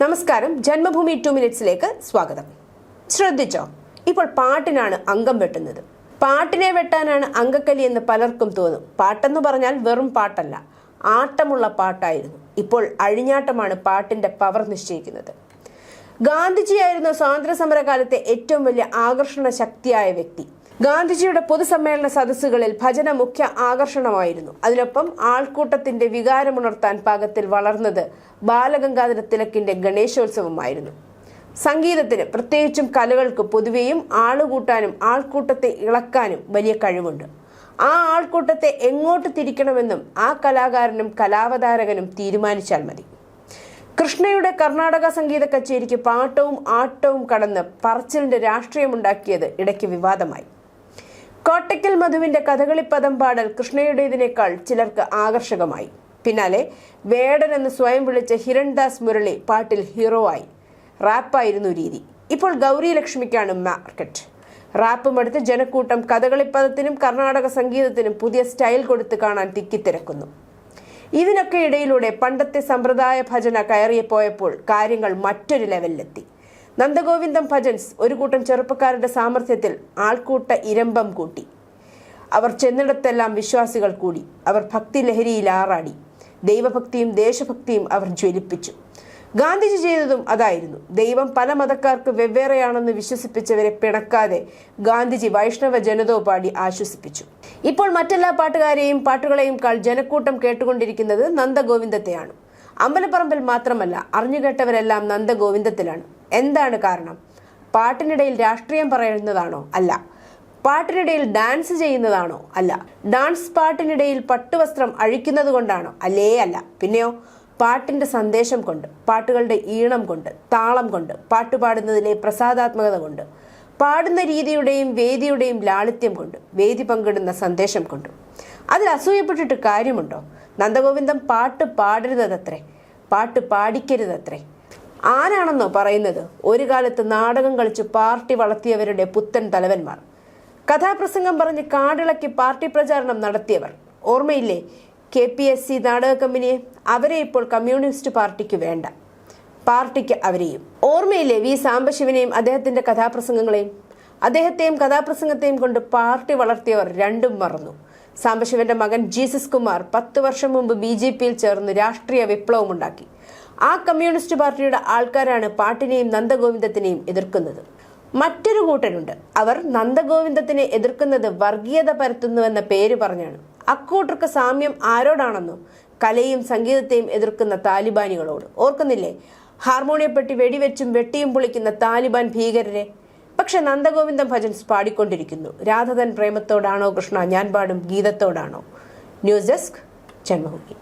നമസ്കാരം. ജന്മഭൂമി ടു മിനിറ്റ്സിലേക്ക് സ്വാഗതം. ശ്രദ്ധിച്ചോ ഇപ്പോൾ പാട്ടിനാണ് അംഗം വെട്ടുന്നത്. പാട്ടിനെ വെട്ടാനാണ് അങ്കക്കലി എന്ന് പലർക്കും തോന്നും. പാട്ടെന്ന് പറഞ്ഞാൽ വെറും പാട്ടല്ല ആട്ടമുള്ള പാട്ടായിരുന്നു. ഇപ്പോൾ അഴിഞ്ഞാട്ടമാണ് പാട്ടിന്റെ പവർ നിശ്ചയിക്കുന്നത്. ഗാന്ധിജിയായിരുന്നു സ്വാതന്ത്ര്യ സമരകാലത്തെ ഏറ്റവും വലിയ ആകർഷണ ശക്തിയായ വ്യക്തി. ഗാന്ധിജിയുടെ പൊതുസമ്മേളന സദസ്സുകളിൽ ഭജന മുഖ്യ ആകർഷണമായിരുന്നു. അതിനൊപ്പം ആൾക്കൂട്ടത്തിന്റെ വികാരമുണർത്താൻ പാകത്തിൽ വളർന്നത് ബാലഗംഗാധര തിലക്കിന്റെ ഗണേശോത്സവമായിരുന്നു. സംഗീതത്തിന് പ്രത്യേകിച്ചും കലകൾക്ക് പൊതുവെയും ആളുകൂട്ടാനും ആൾക്കൂട്ടത്തെ ഇളക്കാനും വലിയ കഴിവുണ്ട്. ആ ആൾക്കൂട്ടത്തെ എങ്ങോട്ട് തിരിക്കണമെന്നും ആ കലാകാരനും കലാവതാരകനും തീരുമാനിച്ചാൽ മതി. കൃഷ്ണയുടെ കർണാടക സംഗീത കച്ചേരിക്ക് പാട്ടവും ആട്ടവും കടന്ന് പറച്ചിലിന്റെ രാഷ്ട്രീയമുണ്ടാക്കിയത് ഇടയ്ക്ക് വിവാദമായി. കോട്ടയ്ക്കൽ മധുവിന്റെ കഥകളിപ്പദം പാടൽ കൃഷ്ണയുടേതിനേക്കാൾ ചിലർക്ക് ആകർഷകമായി. പിന്നാലെ വേടൻ എന്ന് സ്വയം വിളിച്ച ഹിരൺദാസ് മുരളി പാട്ടിൽ ഹീറോ ആയി. റാപ്പായിരുന്നു രീതി. ഇപ്പോൾ ഗൗരി ലക്ഷ്മിക്കാണ് മാർക്കറ്റ്. റാപ്പും അടുത്ത് ജനക്കൂട്ടം കഥകളിപ്പദത്തിനും കർണാടക സംഗീതത്തിനും പുതിയ സ്റ്റൈൽ കൊടുത്ത് കാണാൻ തിക്കിത്തിരക്കുന്നു. ഇതിനൊക്കെ ഇടയിലൂടെ പണ്ടത്തെ സമ്പ്രദായ ഭജന കയറിയപ്പോയപ്പോൾ കാര്യങ്ങൾ മറ്റൊരു ലെവലിലെത്തി നന്ദഗോവിന്ദം ഭജൻസ് ഒരു കൂട്ടം ചെറുപ്പക്കാരുടെ സാമർഥ്യത്തിൽ ആൾക്കൂട്ട ഇരമ്പം കൂട്ടി. അവർ ചെന്നിടത്തെല്ലാം വിശ്വാസികൾ കൂടി. അവർ ഭക്തി ലഹരിയിൽ ആറാടി. ദൈവഭക്തിയും ദേശഭക്തിയും അവർ ജ്വലിപ്പിച്ചു. ഗാന്ധിജി ചെയ്തതും അതായിരുന്നു. ദൈവം പല മതക്കാർക്ക് വെവ്വേറെയാണെന്ന് വിശ്വസിപ്പിച്ചവരെ പിണക്കാതെ ഗാന്ധിജി വൈഷ്ണവ ജനതോപാടി ആശ്വസിപ്പിച്ചു. ഇപ്പോൾ മറ്റെല്ലാ പാട്ടുകാരെയും പാട്ടുകളെയും കാൾ ജനക്കൂട്ടം കേട്ടുകൊണ്ടിരിക്കുന്നത് നന്ദഗോവിന്ദത്തെയാണ്. അമ്പലപ്പറമ്പിൽ മാത്രമല്ല അറിഞ്ഞുകേട്ടവരെല്ലാം നന്ദഗോവിന്ദത്തിലാണ്. എന്താണ് കാരണം? പാട്ടിനിടയിൽ രാഷ്ട്രീയം പറയുന്നതാണോ? അല്ല. പാട്ടിനിടയിൽ ഡാൻസ് ചെയ്യുന്നതാണോ? അല്ല. ഡാൻസ് പാട്ടിനിടയിൽ പട്ടുവസ്ത്രം അഴിക്കുന്നത് കൊണ്ടാണോ? അല്ലേ അല്ല. പിന്നെയോ പാട്ടിന്റെ സന്ദേശം കൊണ്ട് പാട്ടുകളുടെ ഈണം കൊണ്ട് താളം കൊണ്ട് പാട്ടുപാടുന്നതിലെ പ്രസാദാത്മകത കൊണ്ട് പാടുന്ന രീതിയുടെയും വേദിയുടെയും ലാളിത്യം കൊണ്ട് വേദി പങ്കിടുന്ന സന്ദേശം കൊണ്ട്. അതിൽ അസൂയപ്പെട്ടിട്ട് കാര്യമുണ്ടോ? നന്ദഗോവിന്ദം പാട്ട് പാടരുതത്രേ. പാട്ട് പാടിക്കരുതത്രേ. ആരാണെന്നോ പറയുന്നത്? ഒരു കാലത്ത് നാടകം കളിച്ച് പാർട്ടി വളർത്തിയവരുടെ പുത്തൻ തലവന്മാർ. കഥാപ്രസംഗം പറഞ്ഞ് കാടിളക്കി പാർട്ടി പ്രചാരണം നടത്തിയവർ. ഓർമ്മയില്ലേ? കെ പി എസ് സി നാടക കമ്പനിയെ അവരെ ഇപ്പോൾ കമ്മ്യൂണിസ്റ്റ് പാർട്ടിക്ക് വേണ്ട. പാർട്ടിക്ക് അവരെയും. ഓർമ്മയില്ലേ വി സാംബശിവനെയും അദ്ദേഹത്തിന്റെ കഥാപ്രസംഗങ്ങളെയും? അദ്ദേഹത്തെയും കഥാപ്രസംഗത്തെയും കൊണ്ട് പാർട്ടി വളർത്തിയവർ രണ്ടും മറന്നു. സാംബശിവന്റെ മകൻ ജീസസ് കുമാർ പത്ത് വർഷം മുമ്പ് ബി ജെ പിയിൽ ചേർന്ന് രാഷ്ട്രീയ വിപ്ലവമുണ്ടാക്കി. ആ കമ്മ്യൂണിസ്റ്റ് പാർട്ടിയുടെ ആൾക്കാരാണ് പാട്ടിനെയും നന്ദഗോവിന്ദത്തിനെയും എതിർക്കുന്നത്. മറ്റൊരു കൂട്ടരുണ്ട്. അവർ നന്ദഗോവിന്ദത്തിനെ എതിർക്കുന്നത് വർഗീയത പരത്തുന്നുവെന്ന പേര് പറഞ്ഞാണ്. അക്കൂട്ടർക്ക് സാമ്യം ആരോടാണെന്നോ കലയും സംഗീതത്തെയും എതിർക്കുന്ന താലിബാനികളോട്. ഓർക്കുന്നില്ലേ? ഹാർമോണിയപ്പെട്ടി വെടിവെച്ചും വെട്ടിയും പൊളിക്കുന്ന താലിബാൻ ഭീകരരെ. പക്ഷെ നന്ദഗോവിന്ദം ഭജൻസ് പാടിക്കൊണ്ടിരിക്കുന്നു. രാധതൻ പ്രേമത്തോടാണോ കൃഷ്ണ? ഞാൻ പാടും ഗീതത്തോടാണോ? News desk Janmabhumi.